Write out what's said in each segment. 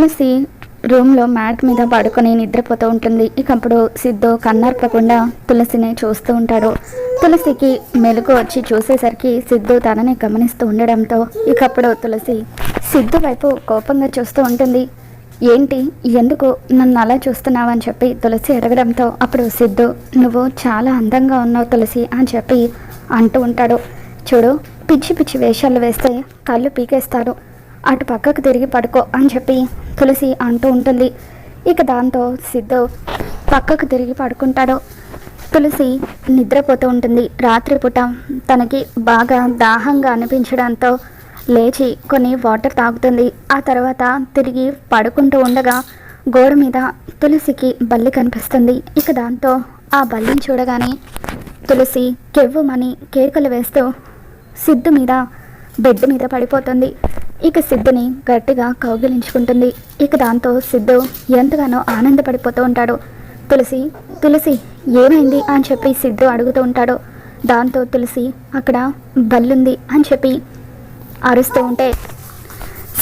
తులసి రూమ్లో మ్యాట్ మీద పడుకొని నిద్రపోతూ ఉంటుంది. ఇకప్పుడు సిద్ధు కన్నార్పకుండా తులసిని చూస్తూ ఉంటాడు. తులసికి మెలకు వచ్చి చూసేసరికి సిద్ధు తనని గమనిస్తూ ఉండడంతో ఇకప్పుడు తులసి సిద్ధు వైపు కోపంగా చూస్తూ ఉంటుంది. ఏంటి? ఎందుకు నన్ను అలా చూస్తున్నావు అని చెప్పి తులసి అడగడంతో అప్పుడు సిద్ధు నువ్వు చాలా అందంగా ఉన్నావు తులసి అని చెప్పి అంటూ ఉంటాడు. చూడు పిచ్చి పిచ్చి వేషాలు వేస్తే కళ్ళు పీకేస్తారు. అటు పక్కకు తిరిగి పడుకో అని చెప్పి తులసి అంటూ ఉంటుంది. ఇక దాంతో సిద్ధు పక్కకు తిరిగి పడుకుంటాడు. తులసి నిద్రపోతూ ఉంటుంది. రాత్రిపూట తనకి బాగా దాహంగా అనిపించడంతో లేచి కొన్ని వాటర్ తాగుతుంది. ఆ తర్వాత తిరిగి పడుకుంటూ ఉండగా గోడ మీద తులసికి బల్లి కనిపిస్తుంది. ఇక దాంతో ఆ బల్లిని చూడగానే తులసి కెవ్వుమని కేకలు వేస్తూ సిద్ధు మీద బెడ్ మీద పడిపోతుంది. ఇక సిద్ధుని గట్టిగా కౌగిలించుకుంటుంది. ఇక దాంతో సిద్ధు ఎంతగానో ఆనందపడిపోతూ ఉంటాడు. తులసి తులసి ఏమైంది అని చెప్పి సిద్ధు అడుగుతూ ఉంటాడు. దాంతో తులసి అక్కడ బల్లుంది అని చెప్పి అరుస్తూ ఉంటే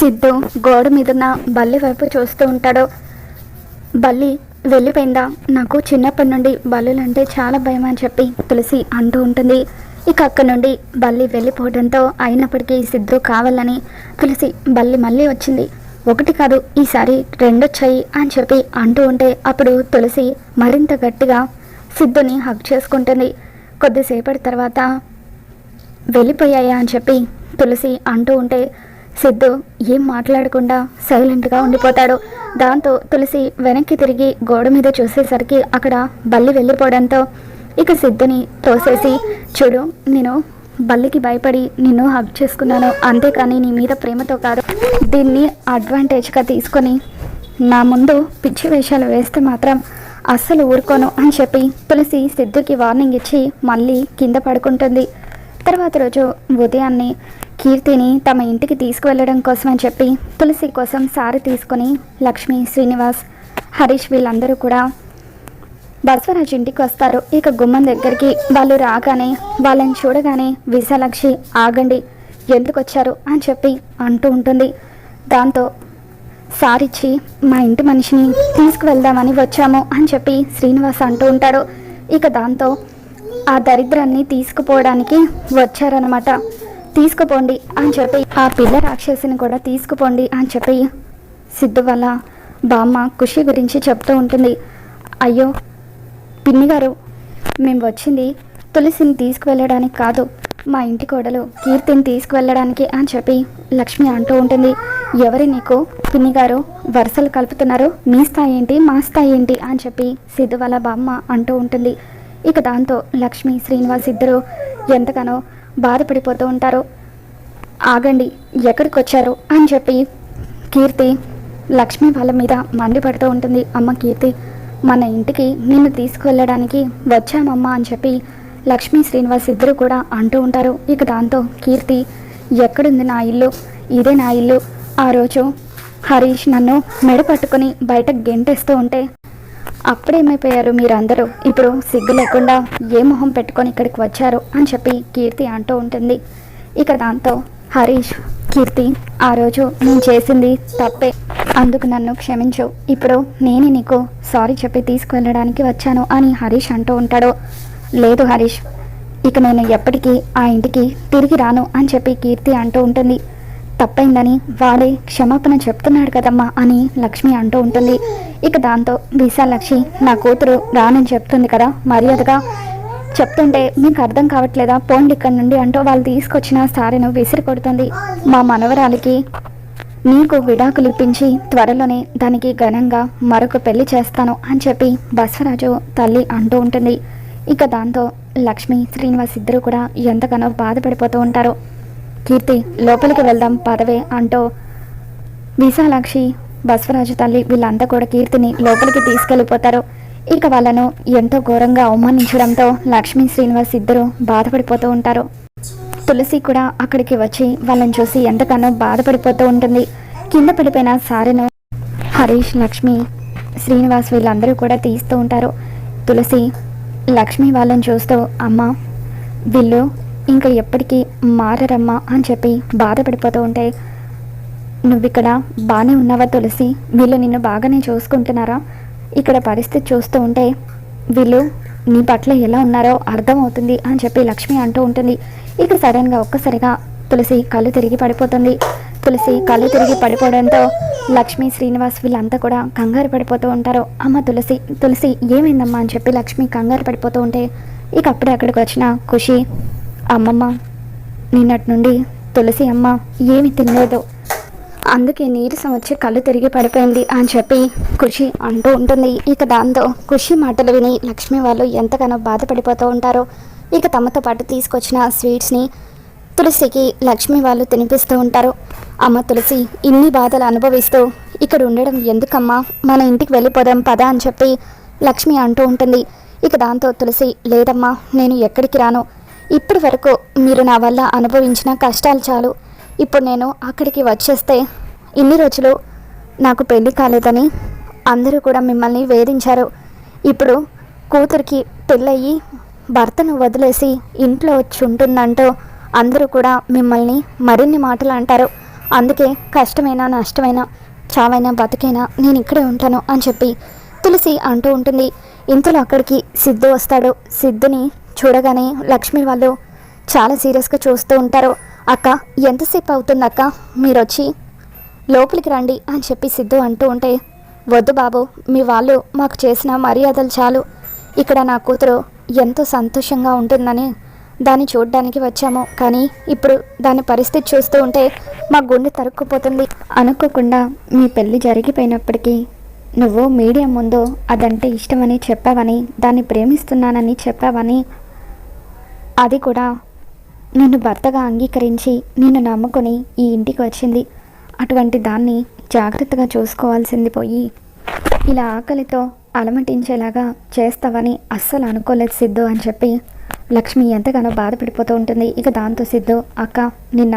సిద్ధు గోడ మీదున్న బల్లి వైపు చూస్తూ ఉంటాడు. బల్లి వెళ్ళిపోయిందా? నాకు చిన్నప్పటి నుండి బల్లులంటే చాలా భయం అని చెప్పి తులసి అంటూ ఉంటుంది. ఇక అక్కడ నుండి బల్లి వెళ్ళిపోవడంతో అయినప్పటికీ సిద్ధు కావాలని తులసి బల్లి మళ్ళీ వచ్చింది. ఒకటి కాదు ఈసారి రెండొచ్చాయి అని చెప్పి అంటూ ఉంటే అప్పుడు తులసి మరింత గట్టిగా సిద్ధుని హక్ చేసుకుంటుంది. కొద్దిసేపటి తర్వాత వెళ్ళిపోయాయా అని చెప్పి తులసి అంటూ ఉంటే సిద్ధు ఏం మాట్లాడకుండా సైలెంట్గా ఉండిపోతాడు. దాంతో తులసి వెనక్కి తిరిగి గోడ మీద చూసేసరికి అక్కడ బల్లి వెళ్ళిపోవడంతో ఇక సిద్ధుని తోసేసి చూడు నేను బల్లికి భయపడి నిన్ను హగ్ చేసుకున్నాను. అంతేకాని నీ మీద ప్రేమతో కాదు. దీన్ని అడ్వాంటేజ్గా తీసుకొని నా ముందు పిచ్చి వేషాలు వేస్తే మాత్రం అస్సలు ఊరుకోను అని చెప్పి తులసి సిద్ధుకి వార్నింగ్ ఇచ్చి మళ్ళీ కింద పడుకుంటుంది. తర్వాత రోజు ఉదయాన్నే కీర్తిని తమ ఇంటికి తీసుకువెళ్ళడం కోసం అని చెప్పి తులసి కోసం సారి తీసుకొని లక్ష్మి శ్రీనివాస్ హరీష్ వీళ్ళందరూ కూడా బసవరాజ్ ఇంటికి వస్తారు. ఇక గుమ్మం దగ్గరికి వాళ్ళు రాగానే వాళ్ళని చూడగానే విశాలక్షి ఆగండి ఎందుకు వచ్చారు అని చెప్పి అంటూ ఉంటుంది. దాంతో సారిచ్చి మా ఇంటి మనిషిని తీసుకువెళ్దామని వచ్చాము అని చెప్పి శ్రీనివాస్ అంటూ ఉంటాడు. ఇక దాంతో ఆ దరిద్రాన్ని తీసుకుపోవడానికి వచ్చారనమాట తీసుకుపోండి అని చెప్పి ఆ పిల్ల రాక్షసిని కూడా తీసుకుపోండి అని చెప్పి సిద్ధు వల్ల బామ్మ ఖుషి గురించి చెప్తూ ఉంటుంది. అయ్యో పిన్ని గారు మేము వచ్చింది తులసిని తీసుకువెళ్ళడానికి కాదు మా ఇంటి కోడలు కీర్తిని తీసుకువెళ్ళడానికి అని చెప్పి లక్ష్మి అంటూ ఉంటుంది. ఎవరి నీకు? పిన్ని గారు వరుసలు కలుపుతున్నారు. మీ స్థాయి ఏంటి? మా స్థాయి ఏంటి? అని చెప్పి సిద్ధు వాళ్ళ బామ్మ అంటూ ఉంటుంది. ఇక దాంతో లక్ష్మి శ్రీనివాస్ ఇద్దరు ఎంతగానో బాధపడిపోతూ ఉంటారు. ఆగండి ఎక్కడికి వచ్చారు అని చెప్పి కీర్తి లక్ష్మి వాళ్ళ మీద మండిపడుతూ ఉంటుంది. అమ్మ కీర్తి మన ఇంటికి నిన్ను తీసుకువెళ్ళడానికి వచ్చామమ్మా అని చెప్పి లక్ష్మీ శ్రీనివాస్ ఇద్దరు కూడా అంటూ ఉంటారు. ఇక దాంతో కీర్తి ఎక్కడుంది నా ఇల్లు? ఇదే నా ఇల్లు. ఆ రోజు హరీష్ నన్ను మెడ పట్టుకొని బయట గెంటేస్తూ ఉంటే అప్పుడేమైపోయారు మీరందరూ? ఇప్పుడు సిగ్గు లేకుండా ఏ మొహం పెట్టుకొని ఇక్కడికి వచ్చారు? అని చెప్పి కీర్తి అంటూ ఉంటుంది. ఇక దాంతో హరీష్ కీర్తి ఆ రోజు నేను చేసింది తప్పే. అందుకు నన్ను క్షమించు. ఇప్పుడు నేను నీకు సారీ చెప్పి తీసుకువెళ్ళడానికి వచ్చాను అని హరీష్ అంటూ ఉంటాడు. లేదు హరీష్ ఇక నేను ఎప్పటికీ ఆ ఇంటికి తిరిగి రాను అని చెప్పి కీర్తి అంటూ ఉంటుంది. తప్పైందని వాడే క్షమాపణ చెప్తున్నాడు కదమ్మా అని లక్ష్మి అంటూ ఉంటుంది. ఇక దాంతో విశాలక్షి నా కూతురు రానని చెప్తుంది కదా మర్యాదగా చెప్తుంటే మీకు అర్థం కావట్లేదా? పోండి ఇక్కడ నుండి అంటూ వాళ్ళు తీసుకొచ్చిన సారెను విసిరి కొడుతుంది. మా మనవరాలికి నీకు విడాకులు ఇప్పించి త్వరలోనే దానికి ఘనంగా మరొక పెళ్ళి చేస్తాను అని చెప్పి బసవరాజు తల్లి అంటూ ఉంటుంది. ఇక దాంతో లక్ష్మి శ్రీనివాస్ ఇద్దరు కూడా ఎంతగానో బాధపడిపోతూ ఉంటారు. కీర్తి లోపలికి వెళ్దాం పదవే అంటూ విశాలాక్షి బసవరాజు తల్లి వీళ్ళంతా కూడా కీర్తిని లోపలికి తీసుకెళ్ళిపోతారు. ఇక వాళ్ళను ఎంతో ఘోరంగా అవమానించడంతో లక్ష్మీ శ్రీనివాస్ ఇద్దరు బాధపడిపోతూ ఉంటారు. తులసి కూడా అక్కడికి వచ్చి వాళ్ళని చూసి ఎంతగానో బాధపడిపోతూ ఉంటుంది. కింద పడిపోయిన సారెను హరీష్ లక్ష్మి శ్రీనివాస్ వీళ్ళందరూ కూడా తీస్తూ ఉంటారు. తులసి లక్ష్మి వాళ్ళని చూస్తూ అమ్మ వీళ్ళు ఇంకా ఎప్పటికీ మారరమ్మా అని చెప్పి బాధపడిపోతూ ఉంటే నువ్వు ఇక్కడ బాగానే ఉన్నావా తులసి? వీళ్ళు నిన్ను బాగానే చూసుకుంటున్నారా? ఇక్కడ పరిస్థితి చూస్తూ ఉంటే వీళ్ళు నీ పట్ల ఎలా ఉన్నారో అర్థమవుతుంది అని చెప్పి లక్ష్మి అంటూ ఉంటుంది. ఇక సడన్గా ఒక్కసారిగా తులసి కళ్ళు తిరిగి పడిపోతుంది. తులసి కళ్ళు తిరిగి పడిపోవడంతో లక్ష్మి శ్రీనివాస్ వీళ్ళంతా కూడా కంగారు పడిపోతూ ఉంటారు. అమ్మ తులసి తులసి ఏమైందమ్మా? అని చెప్పి లక్ష్మి కంగారు పడిపోతూ ఉంటే ఇక అప్పుడే అక్కడికి వచ్చిన ఖుషి అమ్మమ్మ నిన్నటి నుండి తులసి అమ్మ ఏమి తినలేదు. అందుకే నీరసం వచ్చి కళ్ళు తిరిగి పడిపోయింది అని చెప్పి ఖుషి అంటూ ఉంటుంది. ఇక దాంతో ఖుషి మాటలు విని లక్ష్మి వాళ్ళు ఎంతగానో బాధపడిపోతూ ఉంటారో. ఇక తమతో పాటు తీసుకొచ్చిన స్వీట్స్ని తులసికి లక్ష్మి వాళ్ళు తినిపిస్తూ ఉంటారు. అమ్మ తులసి ఇన్ని బాధలు అనుభవిస్తూ ఇక్కడ ఉండడం ఎందుకమ్మా? మన ఇంటికి వెళ్ళిపోదాం పదా అని చెప్పి లక్ష్మి అంటూ ఉంటుంది. ఇక దాంతో తులసి లేదమ్మా నేను ఎక్కడికి రాను. ఇప్పటి వరకు మీరు నా వల్ల అనుభవించిన కష్టాలు చాలు. ఇప్పుడు నేను అక్కడికి వచ్చేస్తే ఇన్ని రోజులు నాకు పెళ్ళి కాలేదని అందరూ కూడా మిమ్మల్ని వేధించారు. ఇప్పుడు కూతురికి పెళ్ళయి భర్తను వదిలేసి ఇంట్లో వచ్చి ఉంటుందంటూ అందరూ కూడా మిమ్మల్ని మరిన్ని మాటలు అంటారు. అందుకే కష్టమైనా నష్టమైనా చావైనా బతికైనా నేను ఇక్కడే ఉంటాను అని చెప్పి తులసి అంటూ ఉంటుంది. ఇంతలో అక్కడికి సిద్ధు వస్తాడు. సిద్ధుని చూడగానే లక్ష్మి వాళ్ళు చాలా సీరియస్గా చూస్తూ ఉంటారు. అక్క ఎంతసేపు అవుతుంది అక్క? మీరు వచ్చి లోపలికి రండి అని చెప్పి సిద్ధు అంటూ ఉంటే వద్దు బాబు మీ వాళ్ళు మాకు చేసిన మర్యాదలు చాలు. ఇక్కడ నా కూతురు ఎంతో సంతోషంగా ఉంటుందని దాన్ని చూడడానికి వచ్చాము. కానీ ఇప్పుడు దాని పరిస్థితి చూస్తూ ఉంటే మా గుండె తరుక్కుపోతుంది. అనుకోకుండా మీ పెళ్ళి జరిగిపోయినప్పటికీ నువ్వు మీడియా ముందు అదంటే ఇష్టమని చెప్పావని దాన్ని ప్రేమిస్తున్నానని చెప్పావని అది కూడా నిన్ను భర్తగా అంగీకరించి నిన్ను నమ్ముకొని ఈ ఇంటికి వచ్చింది. అటువంటి దాన్ని జాగ్రత్తగా చూసుకోవాల్సింది పోయి. ఇలా ఆకలితో అలమటించేలాగా చేస్తావని అస్సలు అనుకోలేదు సిద్ధు అని చెప్పి లక్ష్మి ఎంతగానో బాధపడిపోతూ ఉంటుంది. ఇక దాంతో సిద్ధు అక్క నిన్న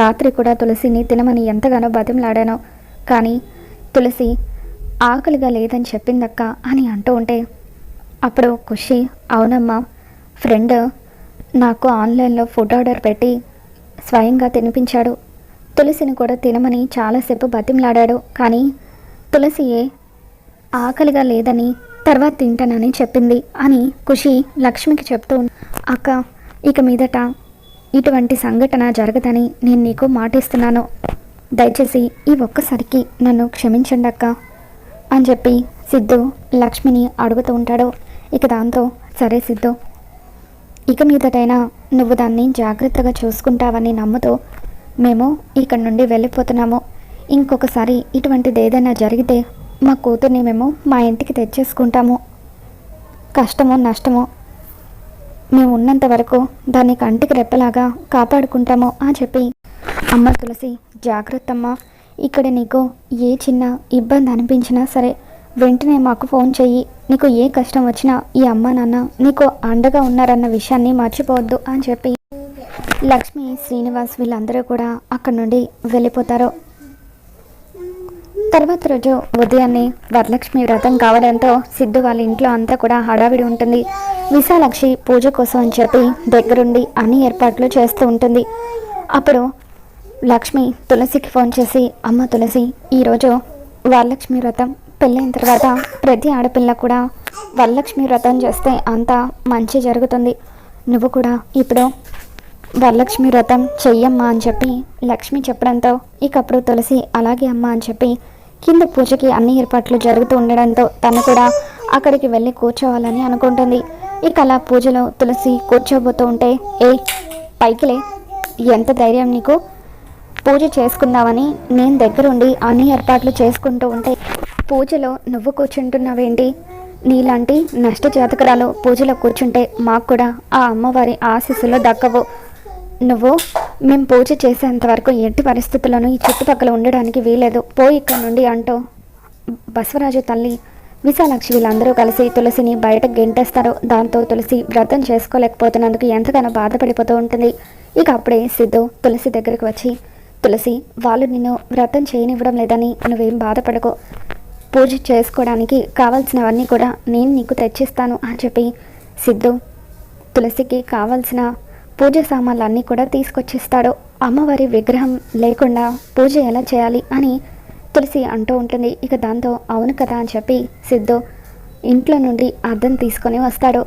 రాత్రి కూడా తులసిని తినమని ఎంతగానో బతిమలాడాను. కానీ తులసి ఆకలిగా లేదని చెప్పిందక్క అని అంటూ ఉంటే అప్పుడు ఖుషి అవునమ్మా ఫ్రెండ్ నాకు ఆన్లైన్లో ఫుడ్ ఆర్డర్ పెట్టి స్వయంగా తినిపించాడు. తులసిని కూడా తినమని చాలాసేపు బతిమలాడాడు. కానీ తులసియే ఆకలిగా లేదని తర్వాత తింటానని చెప్పింది అని ఖుషి లక్ష్మికి చెప్తూ అక్క ఇక మీదట ఇటువంటి సంఘటన జరగదని నేను నీకు మాటిస్తున్నాను. దయచేసి ఈ ఒక్కసారికి నన్ను క్షమించండి అక్క అని చెప్పి సిద్ధు లక్ష్మిని అడుగుతూ ఉంటాడు. ఇక దాంతో సరే సిద్ధు ఇక మీదటైనా నువ్వు దాన్ని జాగ్రత్తగా చూసుకుంటావని నమ్ముతూ మేము ఇక్కడ నుండి వెళ్ళిపోతున్నాము. ఇంకొకసారి ఇటువంటిది ఏదైనా జరిగితే మా కూతుర్ని మేము మా ఇంటికి తెచ్చేసుకుంటాము. కష్టమో నష్టమో మేము ఉన్నంత వరకు దాన్ని కంటికి రెప్పలాగా కాపాడుకుంటాము అని చెప్పి అమ్మ తులసి జాగ్రత్తమ్మ. ఇక్కడ నీకు ఏ చిన్న ఇబ్బంది అనిపించినా సరే వెంటనే మాకు ఫోన్ చెయ్యి. నీకు ఏ కష్టం వచ్చినా ఈ అమ్మ నాన్న నీకు అండగా ఉన్నారన్న విషయాన్ని మర్చిపోవద్దు అని చెప్పి లక్ష్మి శ్రీనివాస్ వీళ్ళందరూ కూడా అక్కడి నుండి వెళ్ళిపోతారు. తర్వాత రోజు ఉదయాన్నే వరలక్ష్మి వ్రతం కావడంతో సిద్ధు వాళ్ళ ఇంట్లో అంతా కూడా హడావిడి ఉంటుంది. విశాలక్షి పూజ కోసం అని చెప్పి దగ్గరుండి అన్ని ఏర్పాట్లు చేస్తూ ఉంటుంది. అప్పుడు లక్ష్మి తులసికి ఫోన్ చేసి అమ్మ తులసి ఈరోజు వరలక్ష్మి వ్రతం పెళ్ళైన తర్వాత ప్రతి ఆడపిల్ల కూడా వరలక్ష్మి వ్రతం చేస్తే అంతా మంచి జరుగుతుంది. నువ్వు కూడా ఇప్పుడు వరలక్ష్మి వ్రతం చెయ్యమ్మా అని చెప్పి లక్ష్మి చెప్పడంతో ఇకప్పుడు తులసి అలాగే అమ్మ అని చెప్పి కింద పూజకి అన్ని ఏర్పాట్లు జరుగుతూ ఉండడంతో తను కూడా అక్కడికి వెళ్ళి కూర్చోవాలని అనుకుంటుంది. ఇక అలా పూజలో తులసి కూర్చోబోతూ ఉంటే ఏ పైకిలే ఎంత ధైర్యం నీకు? పూజ చేసుకుందామని నేను దగ్గరుండి అన్ని ఏర్పాట్లు చేసుకుంటూ ఉంటే పూజలో నువ్వు కూర్చుంటున్నావేంటి? నీలాంటి నష్ట జాతకురాలు పూజలో కూర్చుంటే మాకు కూడా ఆ అమ్మవారి ఆశీస్సులు దక్కవు. నువ్వు మేము పూజ చేసేంత వరకు ఎట్టి పరిస్థితుల్లోనూ ఈ చుట్టుపక్కల ఉండడానికి వీలేదు పో ఇక్కడ నుండి అంటూ బసవరాజు తల్లి విశాలాక్షి వీళ్ళందరూ కలిసి తులసిని బయటకు గెంటేస్తారు. దాంతో తులసి వ్రతం చేసుకోలేకపోతున్నందుకు ఎంతగానో బాధపడిపోతూ ఉంటుంది. ఇక అప్పుడే సిద్ధు తులసి దగ్గరికి వచ్చి తులసి వాళ్ళు నిన్ను వ్రతం చేయనివ్వడం లేదని నువ్వేం బాధపడకు. పూజ చేసుకోవడానికి కావాల్సినవన్నీ కూడా నేను నీకు తెచ్చిస్తాను అని చెప్పి సిద్ధు తులసికి కావాల్సిన పూజ సామాన్లు అన్నీ కూడా తీసుకొచ్చిస్తాడు. అమ్మవారి విగ్రహం లేకుండా పూజ ఎలా చేయాలి అని తులసి అంటూ ఉంటుంది. ఇక దాంతో అవును కదా అని చెప్పి సిద్ధు ఇంట్లో నుండి అద్దం తీసుకొని వస్తాడు.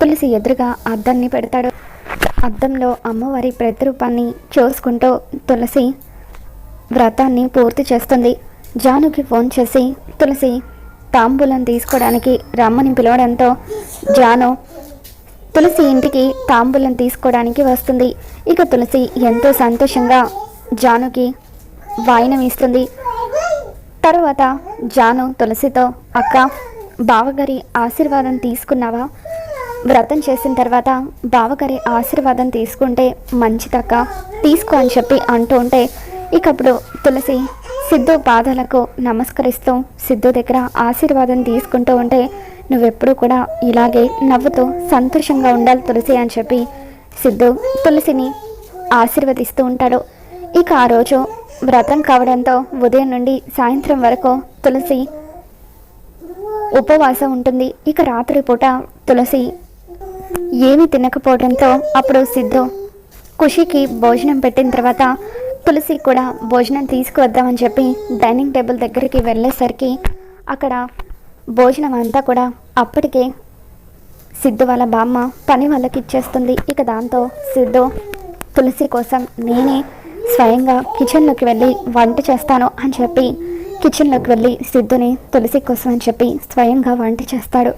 తులసి ఎదురుగా అద్దాన్ని పెడతాడు. అద్దంలో అమ్మవారి ప్రతిరూపాన్ని చూసుకుంటూ తులసి వ్రతాన్ని పూర్తి చేస్తుంది. జానుకి ఫోన్ చేసి తులసి తాంబూలం తీసుకోవడానికి రమ్మని పిలవడంతో జాను తులసి ఇంటికి తాంబూలం తీసుకోవడానికి వస్తుంది. ఇక తులసి ఎంతో సంతోషంగా జానుకి వాయినం ఇస్తుంది. తర్వాత జాను తులసితో అక్క బావగారి ఆశీర్వాదం తీసుకున్నావా? వ్రతం చేసిన తర్వాత బావగారి ఆశీర్వాదం తీసుకుంటే మంచిదక్క. తీసుకో అని చెప్పి అంటూ ఉంటే ఇకప్పుడు తులసి సిద్ధు బాధలకు నమస్కరిస్తూ సిద్ధు దగ్గర ఆశీర్వాదం తీసుకుంటూ ఉంటే నువ్వెప్పుడు కూడా ఇలాగే నవ్వుతూ సంతోషంగా ఉండాలి తులసి అని చెప్పి సిద్ధు తులసిని ఆశీర్వదిస్తూ ఉంటాడు. ఇక ఆ రోజు వ్రతం కావడంతో ఉదయం నుండి సాయంత్రం వరకు తులసి ఉపవాసం ఉంటుంది. ఇక రాత్రిపూట తులసి ఏమీ తినకపోవడంతో అప్పుడు సిద్ధు ఖుషికి భోజనం పెట్టిన తర్వాత తులసి కూడా భోజనం తీసుకువద్దామని చెప్పి డైనింగ్ టేబుల్ దగ్గరికి వెళ్ళేసరికి అక్కడ భోజనం అంతా కూడా అప్పటికే సిద్ధు వాళ్ళ బామ్మ పని వాళ్ళకి ఇచ్చేస్తుంది. ఇక దాంతో సిద్ధు తులసి కోసం నేనే స్వయంగా కిచెన్లోకి వెళ్ళి వంట చేస్తాను అని చెప్పి కిచెన్లోకి వెళ్ళి సిద్ధుని తులసి కోసం అని చెప్పి స్వయంగా వంట చేస్తాడు.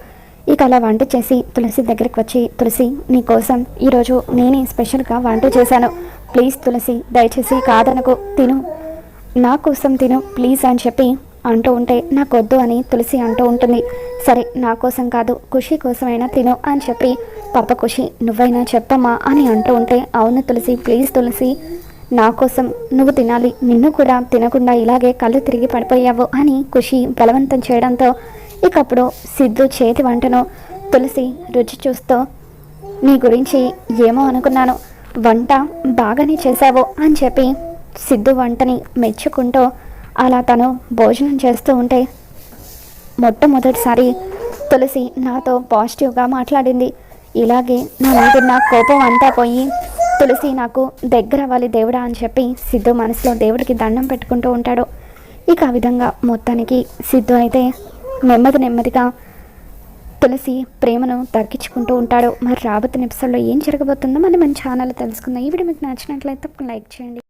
ఇక అలా వంట చేసి తులసి దగ్గరికి వచ్చి తులసి నీ కోసం ఈరోజు నేనే స్పెషల్గా వంట చేశాను. ప్లీజ్ తులసి దయచేసి కాదనకు తిను. నా కోసం తిను ప్లీజ్ అని చెప్పి అంటూ ఉంటే నాకొద్దు అని తులసి అంటూ ఉంటుంది. సరే నా కోసం కాదు ఖుషి కోసమైనా తిను అని చెప్పి పాప ఖుషి నువ్వైనా చెప్పమ్మా అని అంటూ ఉంటే అవును తులసి ప్లీజ్ తులసి నా కోసం నువ్వు తినాలి. నిన్ను కూడా తినకుండా ఇలాగే కళ్ళు తిరిగి పడిపోయావు అని ఖుషి బలవంతం చేయడంతో ఇకప్పుడు సిద్ధు చేతి వంటను తులసి రుచి చూస్తూ నీ గురించి ఏమో అనుకున్నాను. వంట బాగానే చేశావు అని చెప్పి సిద్ధు వంటని మెచ్చుకుంటూ అలా తను భోజనం చేస్తూ ఉంటే మొట్టమొదటిసారి తులసి నాతో పాజిటివ్గా మాట్లాడింది. ఇలాగే నా మీదున్న కోపం అంతా పోయి తులసి నాకు దగ్గర అవ్వాలి దేవుడా అని చెప్పి సిద్ధు మనసులో దేవుడికి దండం పెట్టుకుంటూ ఉంటాడు. ఇక ఆ విధంగా మొత్తానికి సిద్ధు అయితే నెమ్మది నెమ్మదిగా తులసి ప్రేమను తగ్గించుకుంటూ ఉంటాడు. మరి రాబోతున్న ఎపిసోడ్లో ఏం జరగబోతుందో మనం మన ఛానల్ తెలుసుకుందాం. ఈ వీడియో మీకు నచ్చినట్లయితే లైక్ చేయండి.